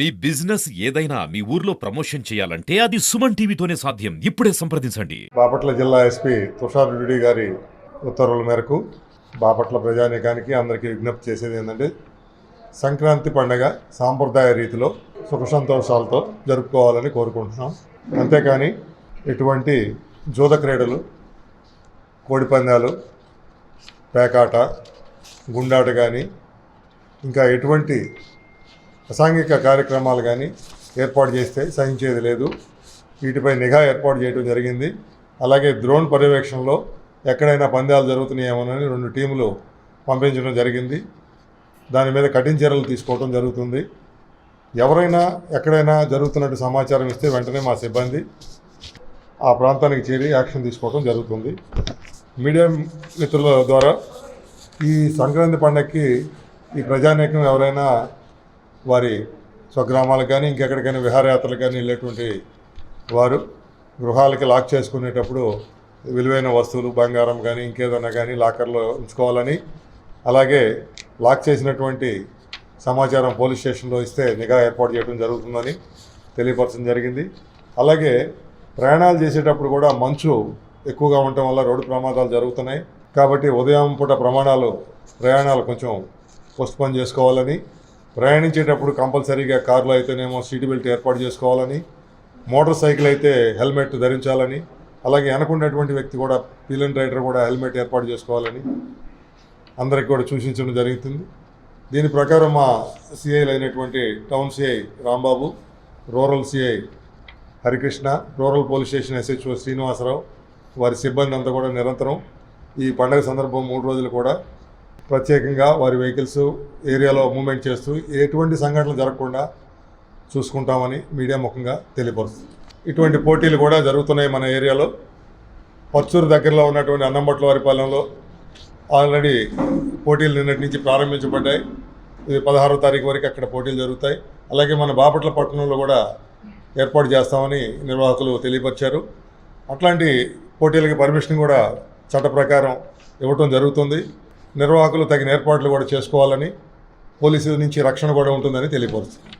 మీ business ఏదైనా మీ ఊర్లో promotion చేయాలంటే అది సుమన్ టీవీతోనే సాధ్యం. ఇప్పుడే సంప్రదించండి. బాపట్ల జిల్లా ఎస్పీ తుషార్ రెడ్డి గారి ఉత్తర్వుల మేరకు బాపట్ల ప్రజానీకానికి అందరికీ విజ్ఞప్తి చేసేది ఏంటంటే సంక్రాంతి పండగ సాంప్రదాయ రీతిలో సుఖ సంతోషాలతో జరుపుకోవాలని కోరుకుంటున్నాం. అంతేకాని ఎటువంటి జూద క్రీడలు కోడిపందాలు పేకాట గుండాట కానీ ఇంకా ఎటువంటి అసాంఘిక కార్యక్రమాలు కానీ ఏర్పాటు చేస్తే సహించేది లేదు. వీటిపై నిఘా ఏర్పాటు చేయడం జరిగింది. అలాగే డ్రోన్ పర్యవేక్షణలో ఎక్కడైనా పందాలు జరుగుతున్నాయేమోనని రెండు టీములు పంపించడం జరిగింది. దాని మీద కఠిన చర్యలు తీసుకోవడం జరుగుతుంది. ఎవరైనా ఎక్కడైనా జరుగుతున్నట్టు సమాచారం ఇస్తే వెంటనే మా సిబ్బంది ఆ ప్రాంతానికి చేరి యాక్షన్ తీసుకోవడం జరుగుతుంది. మీడియా మిత్రుల ద్వారా ఈ సంక్రాంతి పండగకి ఈ ప్రజానేకం ఎవరైనా వారి స్వగ్రామాలకు కానీ ఇంకెక్కడికైనా విహారయాత్రలకు కానీ వెళ్ళేటువంటి వారు గృహాలకి లాక్ చేసుకునేటప్పుడు విలువైన వస్తువులు బంగారం కానీ ఇంకేదన్నా కానీ లాకర్లో ఉంచుకోవాలని అలాగే లాక్ చేసినటువంటి సమాచారం పోలీస్ స్టేషన్లో ఇస్తే నిఘా ఏర్పాటు చేయడం జరుగుతుందని తెలియపరచడం జరిగింది. అలాగే ప్రయాణాలు చేసేటప్పుడు కూడా మంచు ఎక్కువగా ఉండటం వల్ల రోడ్డు ప్రమాదాలు జరుగుతున్నాయి. కాబట్టి ఉదయం పూట ప్రమాణాలు ప్రయాణాలు కొంచెం పోస్ట్పోన్ చేసుకోవాలని ప్రయాణించేటప్పుడు కంపల్సరీగా కారులో అయితేనేమో సీట్ బెల్ట్ ఏర్పాటు చేసుకోవాలని మోటార్ సైకిల్ అయితే హెల్మెట్ ధరించాలని అలాగే వెనకున్నటువంటి వ్యక్తి కూడా పీలన్ రైడర్ కూడా హెల్మెట్ ఏర్పాటు చేసుకోవాలని అందరికి కూడా సూచించడం జరుగుతుంది. దీని ప్రకారం మా సిఐలు అయినటువంటి town CI Rambabu rural CI Harikrishna rural police station SHO Srinivasarao వారి సిబ్బంది అంతా కూడా నిరంతరం ఈ పండగ సందర్భం మూడు రోజులు కూడా ప్రత్యేకంగా వారి వెహికల్స్ ఏరియాలో మూమెంట్ చేస్తూ ఎటువంటి సంఘటనలు జరగకుండా చూసుకుంటామని మీడియా ముఖంగా తెలియపరుస్తుంది. ఇటువంటి పోటీలు కూడా జరుగుతున్నాయి మన ఏరియాలో. పచ్చూరు దగ్గరలో ఉన్నటువంటి అన్నంబట్ల వారిపాలెంలో ఆల్రెడీ పోటీలు నిన్నటి నుంచి ప్రారంభించబడ్డాయి. ఇది పదహారో తారీఖు వరకు అక్కడ పోటీలు జరుగుతాయి. అలాగే మన బాపట్ల పట్టణంలో కూడా ఏర్పాటు చేస్తామని నిర్వాహకులు తెలియపరిచారు. అట్లాంటి పోటీలకి పర్మిషన్ కూడా చట్ట ప్రకారం ఇవ్వటం జరుగుతుంది. నిర్వాహకులు తగిన ఏర్పాట్లు కూడా చేసుకోవాలని పోలీసుల నుంచి రక్షణ కూడా ఉంటుందని తెలియపరుస్తుంది.